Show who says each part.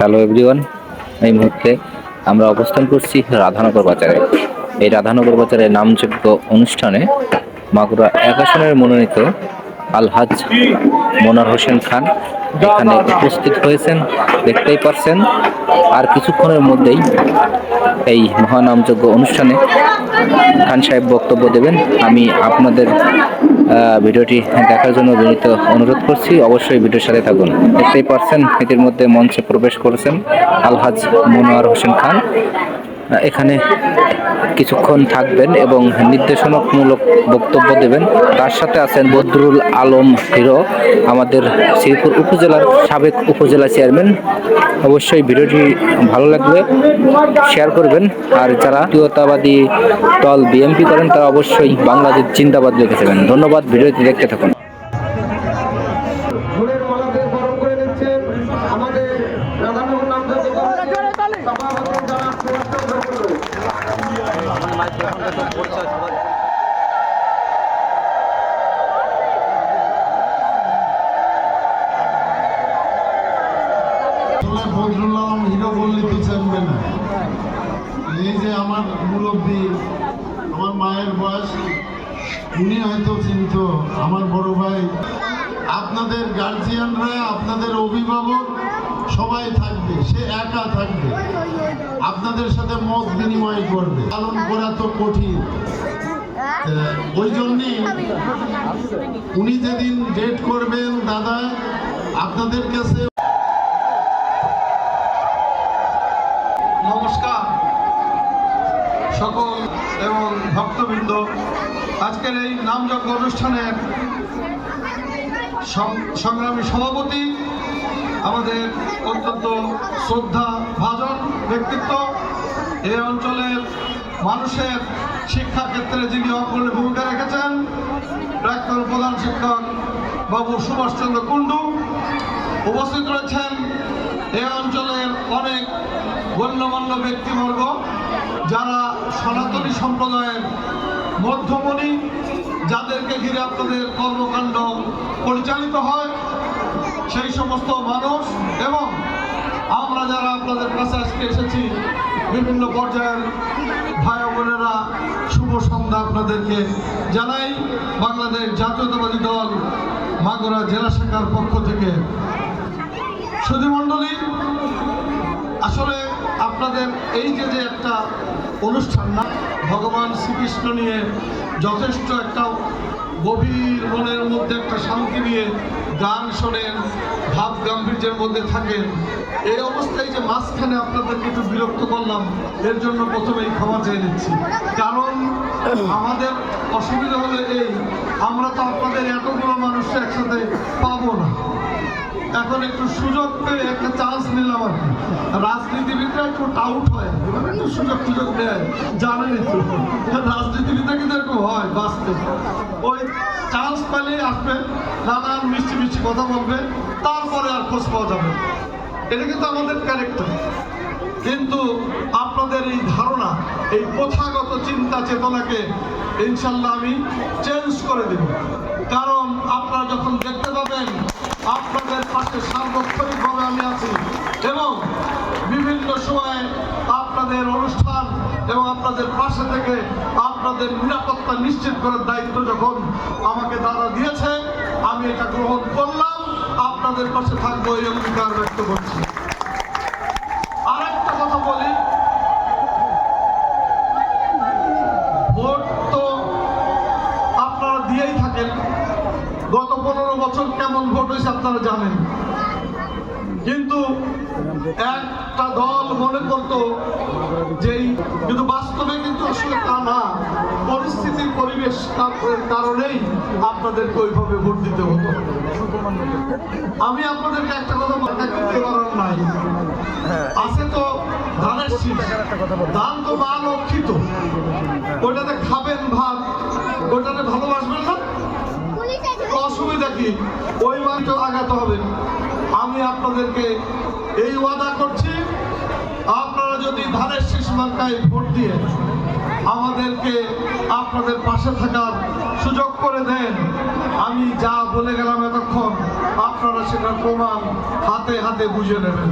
Speaker 1: Hello everyone এই মুহূর্তে আমরা অবস্থান করছি রাধানগর বাজারে। এই রাধানগর বাজারে নামযোগ্য অনুষ্ঠানে মাগুরা এক আসনের মনোনীত আলহাজ মোনার হোসেন খান এখানে উপস্থিত হয়েছেন, দেখতেই পাচ্ছেন। আর কিছুক্ষণের মধ্যেই এই মহানামযোগ্য অনুষ্ঠানে খান সাহেব বক্তব্য দেবেন। আমি আপনাদের ভিডিওটি দেখার জন্য বিনীত অনুরোধ করছি। অবশ্যই ভিডিওর সাথে থাকুন। দেখতেই এটির মধ্যে মঞ্চে প্রবেশ করেছেন আলহাজ মনোয়ার হোসেন খান। এখানে কিছুক্ষণ থাকবেন এবং নির্দেশনামূলক বক্তব্য দেবেন। তার সাথে আছেন বদরুল আলম হিরো, আমাদের শ্রীপুর উপজেলার সাবেক উপজেলা চেয়ারম্যান। অবশ্যই ভিডিওটি ভালো লাগবে শেয়ার করবেন। আর যারা জাতীয়তাবাদী দল, বিএনপি করেন, তারা অবশ্যই বাংলাদেশ জিন্দাবাদ লিখে ধন্যবাদ, ভিডিওটি দেখতে থাকুন।
Speaker 2: তো চাইবে না। এই যে আমার মুরব্বী, আমার মায়ের বয়স, উনি হয়তো চিনত, আমার বড় ভাই। আপনাদের গার্জিয়ানরা আপনাদের অভিভাবক সবাই থাকবে, সে একা থাকবে। আপনাদের সাথে মত বিনিময় করবে। পালন করা তো কঠিন। ওই জন্যই উনি যেদিন ডেট করবেন, দাদা, আপনাদের কাছে
Speaker 3: নমস্কার। সকল এবং ভক্তবৃন্দ, আজকের এই নামযজ্ঞ অনুষ্ঠানের সংগ্রামী সভাপতি আমাদের অত্যন্ত শ্রদ্ধা, ভাজন ব্যক্তিত্ব। এই অঞ্চলের মানুষের শিক্ষা ক্ষেত্রে যিনি অগ্রণী ভূমিকা রেখেছেন, প্রাক্তন প্রধান শিক্ষক বাবু সুভাষচন্দ্র কুণ্ডু উপস্থিত রয়েছেন এই অঞ্চলের অনেক গণ্যমান্য ব্যক্তিবর্গ, যারা সনাতনী সম্প্রদায়ের মধ্যমণি, যাদেরকে ঘিরে আপনাদের কর্মকাণ্ড পরিচালিত হয়। সেই সমস্ত মানুষ এবং আমরা যারা আপনাদের কাছে আজকে এসেছি, বিভিন্ন পর্যায়ের ভাই বোনেরা, শুভ সন্ধ্যা আপনাদেরকে জানাই। বাংলাদেশ জাতীয়তাবাদী দল মাগুরা জেলা শাখার পক্ষ থেকে। সুধীমণ্ডলী আসলে আপনাদের এই যে যে একটা অনুষ্ঠান না, ভগবান শ্রীকৃষ্ণ নিয়ে যথেষ্ট একটা গভীর মনের মধ্যে একটা শান্তি নিয়ে গান শোনেন, ভাব গাম্ভীর্যের মধ্যে থাকেন। এই অবস্থায় যে মাঝখানে আপনাদেরকে একটু বিরক্ত করলাম, এর জন্য প্রথমেই ক্ষমা চেয়ে নিচ্ছি। কারণ আমাদের অসুবিধা হলে এই, আমরা তো আপনাদের এতগুলো মানুষ একসাথে পাবো না। এখন একটু সুযোগ পেয়ে একটা চান্স নিলাম আর কি। রাজনীতিবিদরা একটু টাউট হয়। একটু সুযোগ সুযোগ দেয় জানেন তো রাজনীতিবিদরা কিন্তু এরকম হয় বাঁচতে ওই চান্স পেলে আসবে, নানান মিষ্টি মিষ্টি কথা বলবে, তারপরে আর খোঁজ পাওয়া যাবে। এটা কিন্তু আমাদের ক্যারেক্টার কিন্তু আপনাদের এই ধারণা, এই প্রথাগত চিন্তা চেতনাকে ইনশাল্লাহ আমি চেঞ্জ করে দেব। কারণ আপনারা যখন দেখতে পাবেন আপনাদের পাশে সার্বক্ষণিকভাবে আমি আছি এবং বিভিন্ন সময়ে আপনাদের অনুষ্ঠান এবং আপনাদের পাশে থেকে আপনাদের নিরাপত্তা নিশ্চিত করার দায়িত্ব যখন আমাকে দাদা দিয়েছে, আমি এটা গ্রহণ করলাম। আপনাদের পাশে থাকব এই অঙ্গীকার ব্যক্ত করছি আরেকটা কথা বলি ভোট তো আপনারা দিয়েই থাকেন গত পনেরো কেমন ভোট হয়েছে আপনারা জানেন। কিন্তু একটা দল মনে করতো যে কিন্তু বাস্তবে কিন্তু আসলে তা না। পরিস্থিতির পরিবেশ কারণেই আপনাদেরকে ওইভাবে ভোট দিতে হতো। আমি আপনাদেরকে একটা কথা মাথা করতে পারার নাই। আছে তো ধানের শীত ধান তো মা লক্ষিত ওইটাতে খাবেন ভাত ওইটাতে ভালোবাসবেন না কি? ওই মানটা আগাতে হবে। আমি আপনাদেরকে এই ওয়াদা করছি, আপনারা যদি ধানের শেষ মার্কায় ভোট দিয়ে আমাদেরকে আপনাদের পাশে থাকার সুযোগ করে দেন, আমি যা বলে গেলাম এতক্ষণ, আপনারা সেটার প্রমাণ হাতে হাতে বুঝে নেবেন।